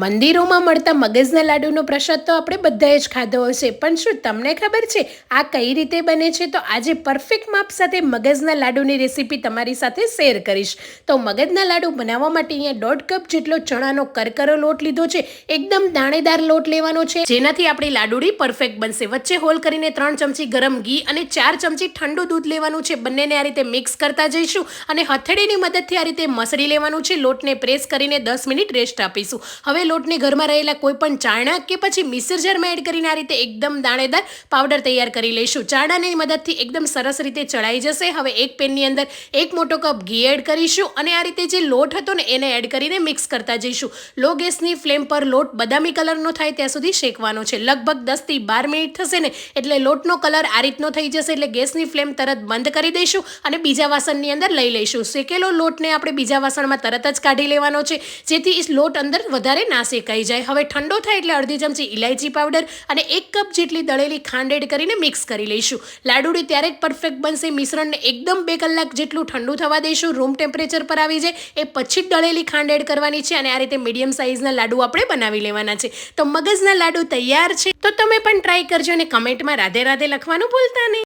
મંદિરોમાં મળતા મગજના લાડુનો પ્રસાદ તો આપણે બધાએ જ ખાધો હશે. પણ શું તમને ખબર છે, આ કઈ રીતે બને છે? તો આજે પરફેક્ટ માપ સાથે મગજના લાડુની રેસીપી તમારી સાથે શેર કરીશ. તો મગજના લાડુ બનાવવા માટે અહીંયા દોઢ કપ જેટલો ચણાનો કરકરો લોટ લીધો છે. એકદમ દાણેદાર લોટ લેવાનો છે. જેનાથી આપણી લાડુડી પરફેક્ટ બનશે. વચ્ચે હોલ કરીને ત્રણ ચમચી ગરમ ઘી અને ચાર ચમચી ઠંડુ દૂધ લેવાનું છે. બંનેને આ રીતે મિક્સ કરતા જઈશું અને હથેળીની મદદથી આ રીતે મસળી લેવાનું છે. લોટને પ્રેસ કરીને દસ મિનિટ રેસ્ટ આપીશું. હવે લોટને ઘરમાં રહેલા કોઈ પણ ચાણા કે પછી મિક્સર જારમાં એડ કરીને આ રીતે એકદમ દાણેદાર પાવડર તૈયાર કરી લઈશું. ચાણાની મદદથી એકદમ સરસ રીતે ચડાઈ જશે. હવે એક પેનની અંદર એક મોટો કપ ઘી એડ કરીશું અને આ રીતે જે લોટ હતો ને એને એડ કરીને મિક્સ કરતા જઈશું. લો ગેસની ફ્લેમ પર લોટ બદામી કલરનો થાય ત્યાં સુધી શેકવાનો છે. લગભગ દસથી બાર મિનિટ થશે ને એટલે લોટનો કલર આ રીતનો થઈ જશે એટલે ગેસની ફ્લેમ તરત બંધ કરી દઈશું અને બીજા વાસણની અંદર લઈ લઈશું. શેકેલો લોટને આપણે બીજા વાસણમાં તરત જ કાઢી લેવાનો છે. જેથી લોટ અંદર વધારે ના શેકાઈ જાય. હવે ઠંડો થાય એટલે અડધી ચમચી ઇલાયચી પાવડર અને એક કપ જેટલી દળેલી ખાંડ એડ કરીને મિક્સ કરી લઈશું. લાડુડી ત્યારે જ પરફેક્ટ બનશે. મિશ્રણને એકદમ બે કલાક જેટલું ઠંડુ થવા દઈશું રૂમ ટેમ્પરેચર પર આવી જાય. એ પછી જ દળેલી ખાંડ એડ કરવાની છે અને આ રીતે મીડિયમ સાઇઝના લાડુ આપણે બનાવી લેવાના છે. તો મગજના લાડુ તૈયાર છે? તો તમે પણ ટ્રાય કરજો અને કમેન્ટમાં રાધે રાધે લખવાનું ભૂલતા નહીં.